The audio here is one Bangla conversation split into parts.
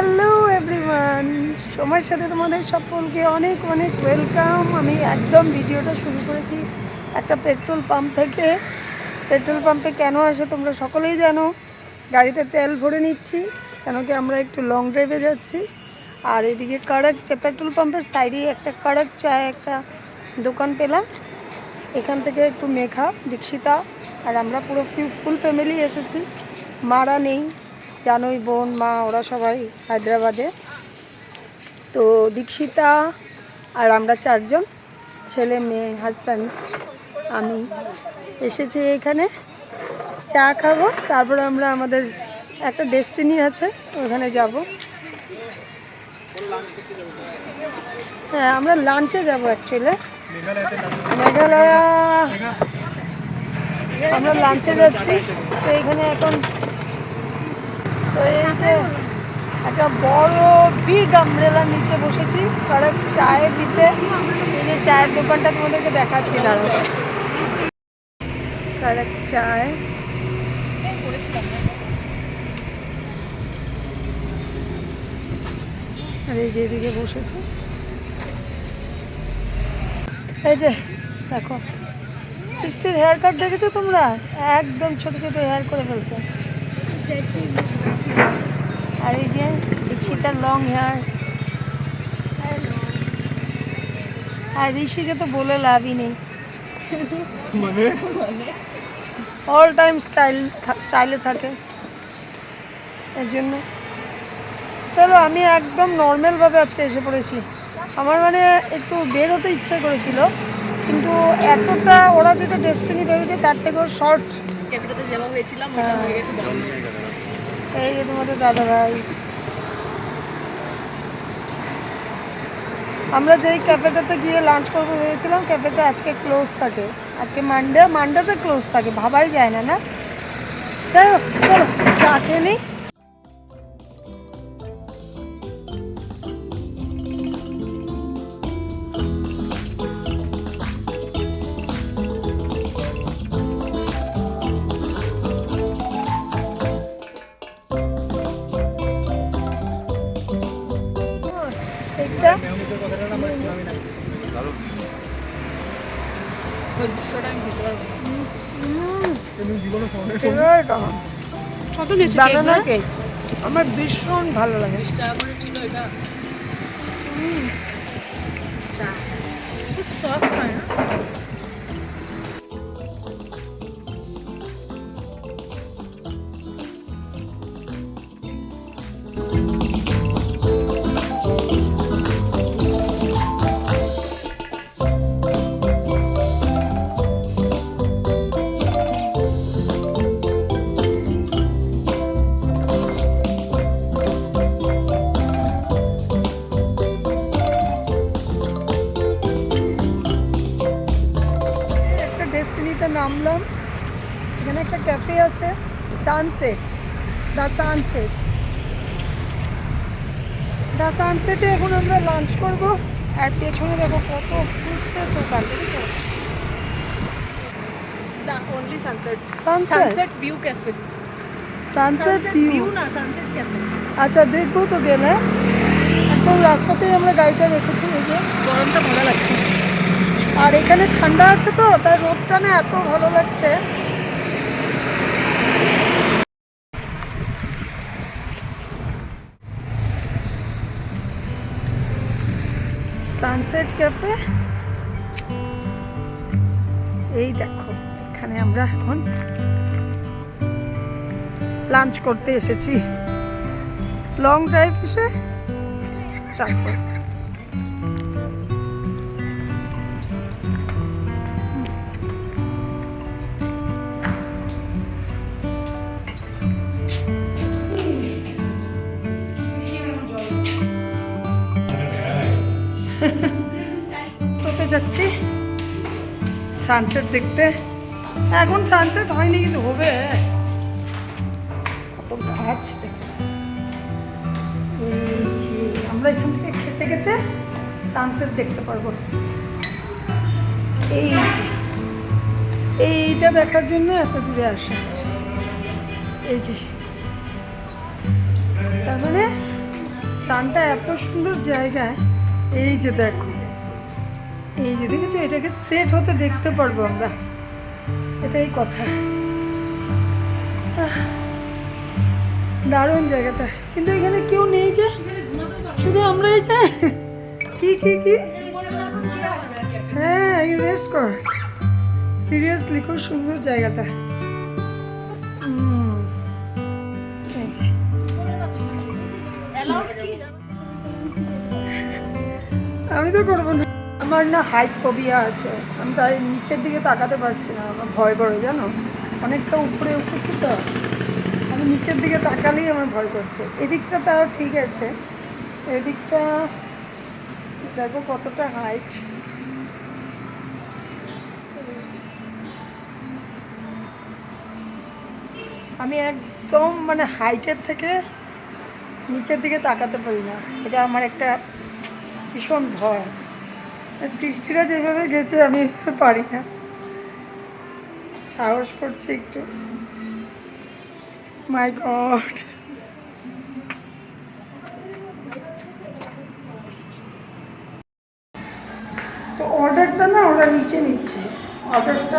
হ্যালো এভরিওয়ান, সময়ের সাথে তোমাদের সকলকে অনেক অনেক ওয়েলকাম। আমি একদম ভিডিওটা শুরু করেছি একটা পেট্রোল পাম্প থেকে। পেট্রোল পাম্পে কেন আসে তোমরা সকলেই জানো। গাড়িতে তেল ভরে নিচ্ছি, কেন কি আমরা একটু লং ড্রাইভে যাচ্ছি। আর এদিকে কারাক চা পেট্রোল পাম্পের সাইডেই একটা কারাক চায় একটা দোকান পেলাম। এখান থেকে একটু মেঘা, দীক্ষিতা আর আমরা পুরো ফুল ফ্যামিলি এসেছি। মারা নেই। জানোই বোন, মা, ওরা সবাই হায়দ্রাবাদে। তো দীক্ষিতা আর আমরা চারজন, ছেলে, মেয়ে হাজব্যান্ড আমি। এসেছি এখানে, চা খাব, তারপরে আমরা আমাদের একটা ডেস্টিনি আছে, ওখানে যাব। হ্যাঁ আমরা লাঞ্চে যাব অ্যাকচুয়ালি মেঘালয়া। আমরা লাঞ্চে যাচ্ছি, তো এখানে এখন তো যে একটা বড় বিগ আমব্রেলার নিচে বসেছি। তারা চায়ে দিতে এই যে চায়ের দোকানটা তোমাদেরকে দেখাচ্ছি দাঁড়ো তারা চায় আর এই যে এদিকে বসেছে। এই যে, দেখো সৃষ্টির হেয়ার কাট দেখেছ তোমরা? একদম ছোট ছোট হেয়ার করে ফেলছে। যে দীক্ষিতার লং হেয়ার আর ঋষিকে তো বলে লাভই নেই। অল টাইম স্টাইল স্টাইলে থাকে। এর জন্য। চলো আমি একদম নর্মালভাবে আজকে এসে পড়েছি। আমার মানে একটু বের হতে ইচ্ছে করেছিল কিন্তু এতটা ওরা যেটা ডেস্টিনি ভেবেছে তার থেকেও শর্ট ক্যাফেটাতে যাওয়া হয়েছিলাম ওটা হয়ে। গেছে। এই তোমাদের দাদা ভাই আমরা যেই ক্যাফেটাতে গিয়ে লাঞ্চ করব ভেবেছিলাম ক্যাফেটা আজকে ক্লোজ থাকে। আজকে মানডে মানডেতে ক্লোজ থাকে, ভাবাই যায় না না? যাই হোক চা খেয়ে নিই ওই দুশোটা আমি খেতে পারব। আমার কত নিয়েছে বানানা কেক? আমার ভীষণ ভালো লাগে। বিশ টাকা করে ছিল এটা। চা। খুব সফট হয় না? ডেস্টিনিতে নামলাম। এখানে একটা ক্যাফে আছে সানসেট দ্য সানসেট দ্য সানসেটে এখন আমরা লাঞ্চ করব আর পেছনে দেখো কত ফ্রুটসের দোকান দেখেছ? Only Sunset View cafe Sunset View না সানসেট ক্যাফে আচ্ছা দেখব তো গেলে। একদম রাস্তাতেই আমরা গাড়িটা রেখেছি এই যে। গরমটা ভালো লাগছে। আর এখানে ঠান্ডা আছে তো, তাই রোদটা না এত ভালো লাগছে। সানসেট ক্যাফে এই দেখো, এখানে আমরা এখন লাঞ্চ করতে এসেছি। লং ড্রাইভ এসে তারপর যাচ্ছি সানসেট দেখতে। এখন সানসেট হয়নি, কিন্তু হবে। কত গাছ আমরা এখান থেকে খেতে খেতে সানসেট দেখতে পারব। এই যে, এইটা দেখার জন্য এত দূরে আসা এই যে, তার মানে সানটা এত সুন্দর জায়গায়, এই যে দেখো। এই যে দেখেছ এটাকে সেট হতে দেখতে পারব আমরা। এটাই কথা। দারুণ জায়গাটা। কিন্তু এখানে কেউ নেই যে। শুধু আমরাই যাই কি কি কি? হ্যাঁ রেস্ট কর। সিরিয়াসলি খুব সুন্দর জায়গাটা। এই যে। আমি তো করব না। আমার না হাইট ফোবিয়া আছে। আমি তাই নিচের দিকে তাকাতে পারছি না। আমার ভয় করে জানো? অনেকটা উপরে উঠেছি তো। আমি নিচের দিকে তাকালেই আমার ভয় করছে। এদিকটা তাও ঠিক আছে। এদিকটা দেখো কতটা হাইট আমি একদম মানে হাইটের থেকে নিচের দিকে তাকাতে পারি না। এটা আমার একটা ভীষণ ভয়। সৃষ্টিরা যেভাবে গেছে, আমি পারি না। সাহস করছি একটু। মাই গড তো অর্ডারটা না ওরা নিচে নিচ্ছে। অর্ডারটা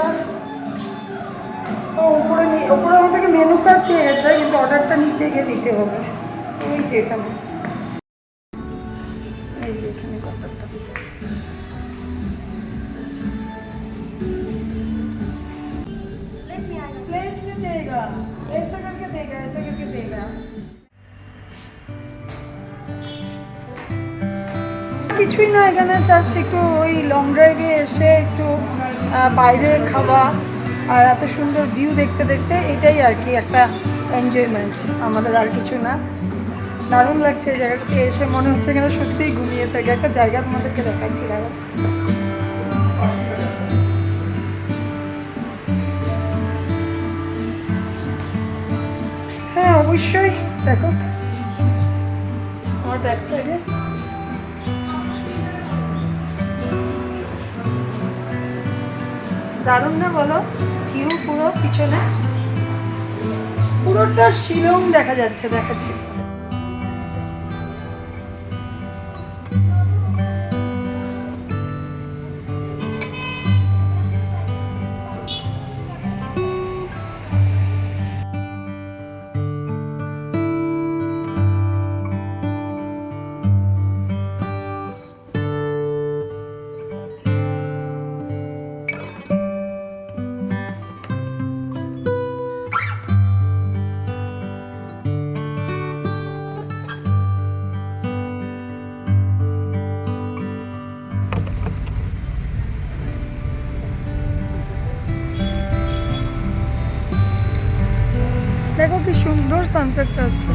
ও উপরে নি- উপরে আমাদেরকে মেনু কার্ড দিয়ে গেছে, কিন্তু অর্ডারটা নিচে গিয়ে দিতে হবে। এই যে এখানে। কিছুই না, এখানে জাস্ট একটু ওই লং ড্রাইভে এসে একটু বাইরে খাওয়া আর এত সুন্দর ভিউ দেখতে দেখতে এটাই আর কি একটা এনজয়মেন্ট আমাদের আর কিছু না। দারুণ লাগছে জায়গাটাতে এসে, মনে হচ্ছে এখানে সত্যিই ঘুমিয়ে থাকে। একটা জায়গা তোমাদেরকে দেখাচ্ছি দেখো হ্যাঁ অবশ্যই, দেখো। আমার ব্যাক সাইডে দারুণ না বলো ভিউ পুরো পিছনে। পুরোটা শিলং দেখা যাচ্ছে দেখাচ্ছি। দেখো কি সুন্দর সানসেটটা হচ্ছে।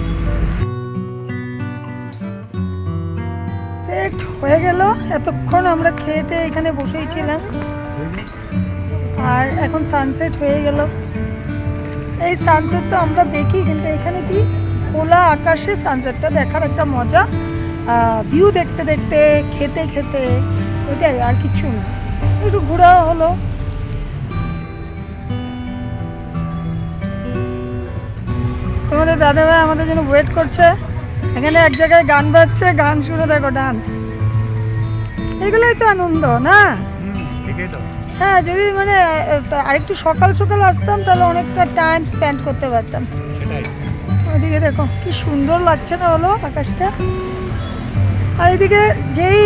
সেট হয়ে গেল, এতক্ষণ আমরা খেয়েটে এখানে বসেই ছিলাম। আর এখন সানসেট হয়ে গেল। এই সানসেট তো আমরা দেখি, কিন্তু এখানে কি খোলা আকাশে সানসেটটা দেখার একটা মজা। ভিউ দেখতে দেখতে, খেতে খেতে, এটাই আর কিছু না। একটু ঘোরা হলো। তোমাদের দাদাভাই আমাদের জন্য ওয়েট করছে। এখানে এক জায়গায় গান বাজছে গান শুনে দেখো ডান্স এগুলোই তো আনন্দ না? হ্যাঁ যদি মানে আরেকটু সকাল সকাল আসতাম তাহলে অনেকটা টাইম স্পেন্ড করতে পারতাম। ওইদিকে দেখো কি সুন্দর লাগছে না হলো আকাশটা? আর এদিকে যেই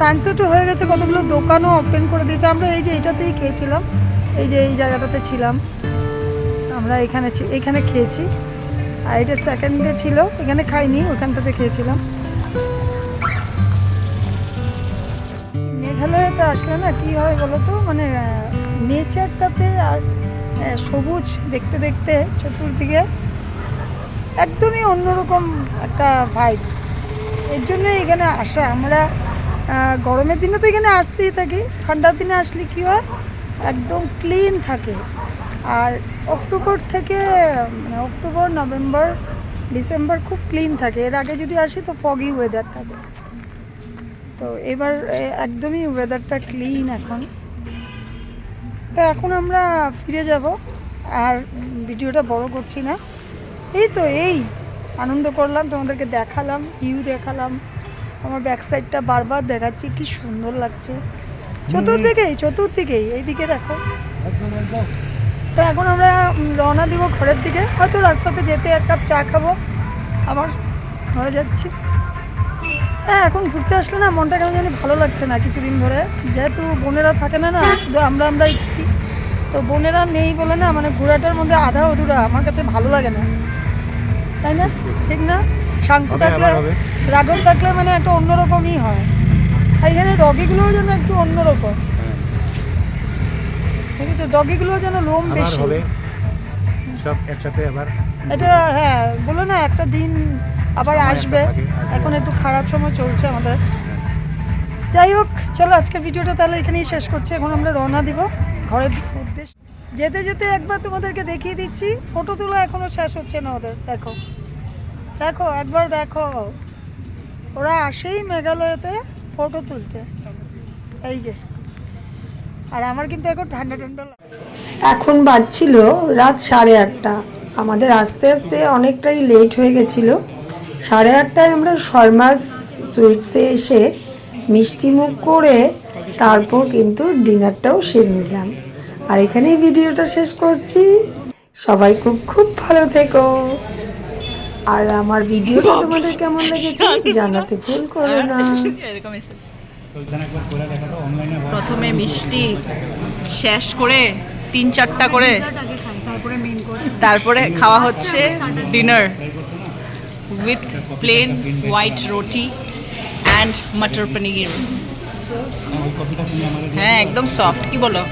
সানসেটও হয়ে গেছে কতগুলো দোকানও ওপেন করে দিয়েছে। আমরা এই যে এইটাতেই খেয়েছিলাম। এই যে এই জায়গাটাতে ছিলাম। আমরা এখানে এখানে খেয়েছি। আর এটা সেকেন্ডে ছিল, এখানে খাইনি, ওখানটাতে খেয়েছিলাম। মেঘালয়তে আসলে না কী হয় বলো তো? মানে নেচারটাতে আর সবুজ দেখতে দেখতে চতুর্দিকে একদমই অন্যরকম একটা ভাইব এর জন্য এখানে আসা, আমরা গরমের দিনে তো এখানে আসতেই থাকি, ঠান্ডার দিনে আসলে কি হয়? একদম ক্লিন থাকে। আর অক্টোবর থেকে মানে অক্টোবর নভেম্বর ডিসেম্বর খুব ক্লিন থাকে। এর আগে যদি আসি তো ফগি ওয়েদার থাকে। তো এবার একদমই ওয়েদারটা ক্লিন এখন। তো এখন আমরা ফিরে যাব। আর ভিডিওটা বড় করছি না। এই তো এই আনন্দ করলাম তোমাদেরকে দেখালাম ভিউ দেখালাম। আমার ব্যাক সাইডটা বারবার দেখাচ্ছি কি সুন্দর লাগছে। চতুর্দিকেই চতুর্দিকেই এইদিকে দেখো। তো এখন আমরা রওনা দিব ঘরের দিকে। হয়তো রাস্তাতে যেতে এক কাপ চা খাব। আবার ঘরে যাচ্ছি। হ্যাঁ এখন ঘুরতে আসলে না মনটা কেমন জানি ভালো লাগছে না কিছুদিন ধরে। যেহেতু বোনেরা থাকে না না শুধু আমরা আমরাই থাকি। তো বোনেরা নেই বলে না মানে ঘোরাটার মধ্যে আধা অধুরা আমার কাছে ভালো লাগে না। তাই না? ঠিক না? শান্ত হবে, থাকলে। রাঘব থাকলে মানে একটা অন্যরকমই হয়। আর এখানে ডগিগুলোও যেন একটু অন্যরকম। ঠিক আছে ডগিগুলোও যেন লোম আবার বেশি। হবে। সব একসাথে আবার এটা হ্যাঁ বলো না একটা দিন আবার আসবে। এখন একটু খারাপ সময় চলছে আমাদের। যাই হোক চলো আজকের ভিডিওটা তাহলে এখানেই শেষ করছি। এখন আমরা রওনা দিব ঘরের উদ্দেশ্যে। যেতে যেতে একবার তোমাদেরকে দেখিয়ে দিচ্ছি। ফটো তোলা এখনও শেষ হচ্ছে না ওদের। দেখো। দেখো একবার দেখো। ওরা আসেই মেঘালয়তে ফটো তুলতে। এই যে। আর আমার কিন্তু এখন ঠান্ডা ঠান্ডা এখন বাজছিল রাত সাড়ে আটটা। আমাদের আস্তে আস্তে অনেকটাই লেট হয়ে গেছিল। সাড়ে আটটায় আমরা শর্মাস সুইটসে এসে মিষ্টি মুখ করে তারপর কিন্তু ডিনারটাও সেরে নিলাম। আর এখানেই ভিডিওটা শেষ করছি। সবাই খুব খুব ভালো থেকো। আর আমার ভিডিওটা তোমাদের কেমন লেগেছে জানাতে ভুল করো না। এরকম এসেছে। প্রথমে মিষ্টি শেষ করে তিন চারটা করে তারপরে খাওয়া হচ্ছে dinner with plain white roti and matar paneer হ্যাঁ একদম সফট কি বলো?